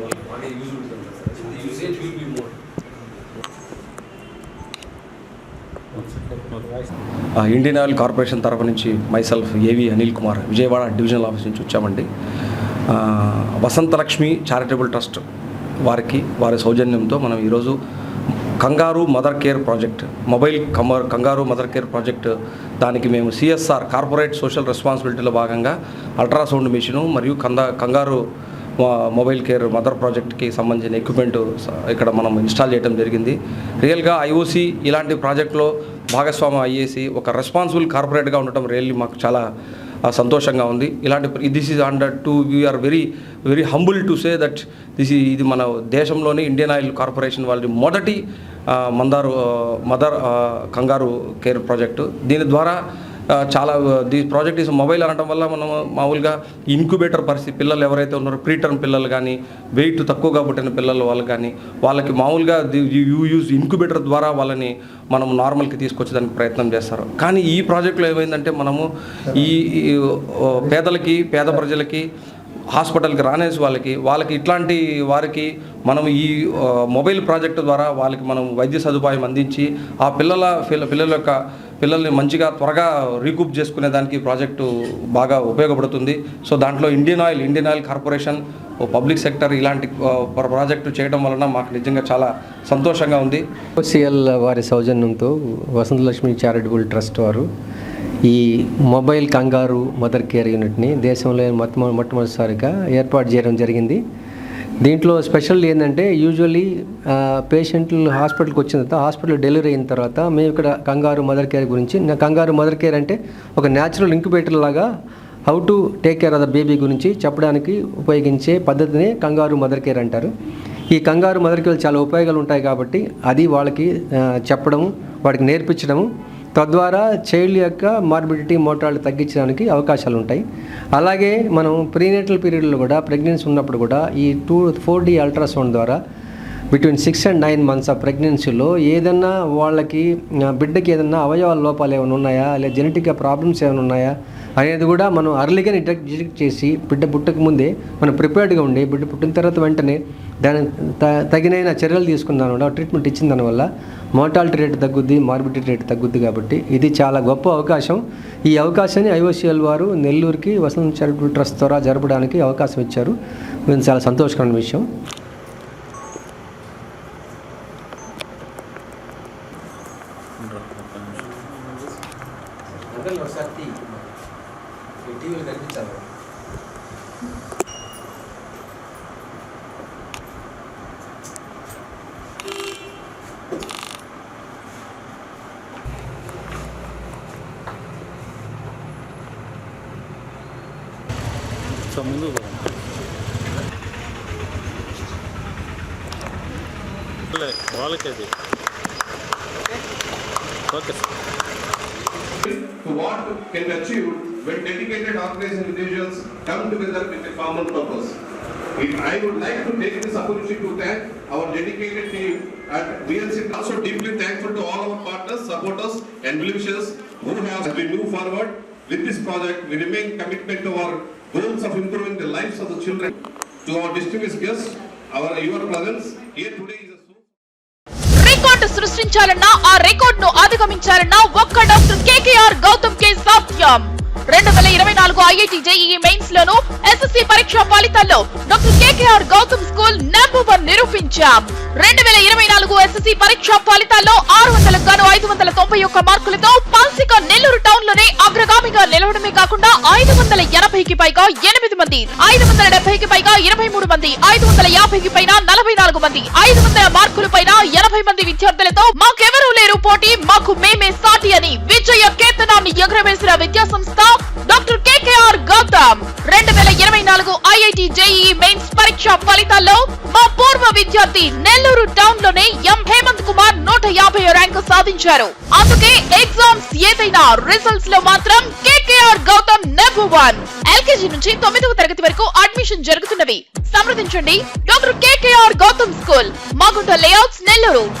వాళ్ళకి బాగా యూజ్ ఉంటుంది sir the usage will be more Indian Oil Corporation తరపు నుంచి myself A V Anil Kumar Vijayawada divisional office నుంచి వచ్చామండి. వసంతలక్ష్మి చారిటబుల్ ట్రస్ట్ వారికి వారి సౌజన్యంతో మనం ఈరోజు kangaroo mother care project mobile comer kangaroo mother care project దానికి మేము సిఎస్ఆర్ కార్పొరేట్ సోషల్ రెస్పాన్సిబిలిటీలో భాగంగా అల్ట్రాసౌండ్ మిషను మరియు కంద కంగారు మొబైల్ కేర్ మదర్ ప్రాజెక్ట్కి సంబంధించిన ఎక్విప్మెంట్ ఇక్కడ మనం ఇన్స్టాల్ చేయడం జరిగింది. రియల్గా ఐఓసి ఇలాంటి ప్రాజెక్టులో భాగస్వామ్యం అయ్యేసి ఒక రెస్పాన్సిబుల్ కార్పొరేట్గా ఉండటం రియల్లీ మాకు చాలా సంతోషంగా ఉంది. ఇలాంటి this is under to we are very very humble to say that this ఇది మన దేశంలోనే ఇండియన్ ఆయిల్ కార్పొరేషన్ వాళ్ళది మొదటి మందారు మదర్ కంగారు కేర్ ప్రాజెక్టు. దీని ద్వారా చాలా ది ప్రాజెక్ట్ ఈస్ మొబైల్ అనడం వల్ల మనం మామూలుగా ఇన్క్యుబేటర్ పరిస్థితి పిల్లలు ఎవరైతే ఉన్నారో ప్రీటర్మ్ పిల్లలు కానీ వెయిట్ తక్కువగా పుట్టిన పిల్లలు వాళ్ళు కానీ వాళ్ళకి మామూలుగా యూ యూజ్ ఇన్క్యుబేటర్ ద్వారా వాళ్ళని మనం నార్మల్కి తీసుకొచ్చేదానికి ప్రయత్నం చేస్తారు. కానీ ఈ ప్రాజెక్ట్లో ఏమైందంటే మనము ఈ పేదలకి పేద ప్రజలకి హాస్పిటల్కి రానేసి వాళ్ళకి వాళ్ళకి ఇట్లాంటి వారికి మనం ఈ మొబైల్ ప్రాజెక్టు ద్వారా వాళ్ళకి మనం వైద్య సదుపాయం అందించి ఆ పిల్లల పిల్ల- పిల్లల యొక్క పిల్లల్ని మంచిగా త్వరగా రీకూప్ చేసుకునే దానికి ప్రాజెక్టు బాగా ఉపయోగపడుతుంది. సో దాంట్లో Indian oil Indian oil Corporation ఓ పబ్లిక్ సెక్టర్ ఇలాంటి ప్ర- ప్రాజెక్టు చేయడం వలన మాకు నిజంగా చాలా సంతోషంగా ఉంది. ఓసిఎల్ వారి సౌజన్యంతో వసంతలక్ష్మి చారిటబుల్ ట్రస్ట్ వారు ఈ మొబైల్ కంగారు మదర్ కేర్ యూనిట్ని దేశంలో మొట్ట మొట్టమొదటిసారిగా ఏర్పాటు చేయడం జరిగింది. దీంట్లో స్పెషల్ ఏంటంటే యూజువల్లీ పేషెంట్లు హాస్పిటల్కి వచ్చిన తర్వాత హాస్పిటల్ డెలివరీ అయిన తర్వాత మేము ఇక్కడ కంగారు మదర్ కేర్ గురించి నా కంగారు మదర్ కేర్ అంటే ఒక న్యాచురల్ ఇంక్యుబేటర్ లాగా how to take care of the baby గురించి చెప్పడానికి ఉపయోగించే పద్ధతిని కంగారు మదర్ కేర్ అంటారు. ఈ కంగారు మదర్ కేర్ చాలా ఉపయోగాలు ఉంటాయి కాబట్టి అది వాళ్ళకి చెప్పడం చెప్పడము వాడికి నేర్పించడము తద్వారా చైల్డ్ యొక్క మార్బిడిటీ మోటార్లు తగ్గించడానికి అవకాశాలు ఉంటాయి అలాగే మనం ప్రీనేటల్ పీరియడ్లో కూడా ప్రెగ్నెన్సీ ఉన్నప్పుడు కూడా ఈ టూ ఫోర్ డి అల్ట్రాసౌండ్ ద్వారా between six and nine months of ప్రెగ్నెన్సీలో ఏదన్నా వాళ్ళకి బిడ్డకి ఏదన్నా అవయవాల లోపాలు ఏమైనా ఉన్నాయా? లేదా జెనెటిక్గా ప్రాబ్లమ్స్ ఏమైనా ఉన్నాయా? అనేది కూడా మనం అర్లీగా డిటెక్ట్ డిటెక్ట్ చేసి బిడ్డ పుట్టక ముందే మనం ప్రిపేర్డ్గా ఉండి బిడ్డ పుట్టిన తర్వాత వెంటనే దాని త- తగినైన చర్యలు తీసుకున్నాను కూడా ట్రీట్మెంట్ ఇచ్చిన దానివల్ల మోర్టాలిటీ రేట్ తగ్గుద్ది మార్బిడిటీ రేట్ తగ్గుద్ది కాబట్టి ఇది చాలా గొప్ప అవకాశం. ఈ అవకాశాన్ని ఐఓసిఎల్ వారు నెల్లూరుకి వసంత చారిటబుల్ ట్రస్ట్ ద్వారా జరపడానికి అవకాశం ఇచ్చారు. ఇది చాలా సంతోషకరమైన విషయం. టీవీలో కనిపించాలి. సో ముందు వాళ్ళకి అది okay. Sir can be achieved when dedicated organized individuals come together with a common purpose. If I would like to take this opportunity to thank our dedicated team at BLC. Also deeply thankful to all our partners, supporters and well-wishers who have, as we move forward with this project, we remain committed to our goals of improving the lives of the children. To our distinguished guests, our, your presence here today is a source record సృష్టించాలన్నా ఆ record ను అధిగమించాలన్నా ఒక్క doctor KKR Gautam కే సాధ్యం రెండు వేల ఇరవై నాలుగు IIT JEE mains లోను SSC పరీక్ష ఫలితాల్లో doctor KKR Gautam school number one నిరూపించాం. రెండు వేల ఇరవై నాలుగు ఎస్ఎస్సి పరీక్ష ఫలితాల్లో ఆరు వందల గాను ఐదు వందల తొంభై ఒక్క మార్కులతో పాల్సిక నెల్లూరు టౌన్లోనే అగ్రగామిగా నిలవడమే కాకుండా ఐదు వందల ఎనభైకి పైగా ఎనిమిది మంది ఐదు వందల డెబ్బైకి పైగా ఇరవై మూడు మంది ఐదు వందల యాభైకి పైన నలభై నాలుగు మంది ఐదు వందల మార్కుల పైన ఎనభై మంది విద్యార్థులతో మాకెవరూ లేరు. పోటీ మాకు మేమే సాటి అని విజయ కేతనాన్ని ఎగురవేసిన విద్యా సంస్థ డాక్టర్ కేకేఆర్ గౌతమ్. రెండు వేల ఇరవై నాలుగు ఐఐటి జేఈ మెయిన్స్ పరీక్ష ఫలితాల్లో మా పూర్వ విద్యార్థి నెల్లూరు టౌన్లోనే ఎం హేమంత్ కుమార్ నూట యాభై ర్యాంకు సాధించారు. అందుకే ఎగ్జామ్స్ ఏదైనా రిజల్ట్స్లో మాత్రం KKR Gautam number one. LKG నుంచి తొమ్మిదవ తరగతి వరకు అడ్మిషన్ జరుగుతున్నవి సంప్రదించండి. Doctor KKR Gautam school Magunta layouts Nellore.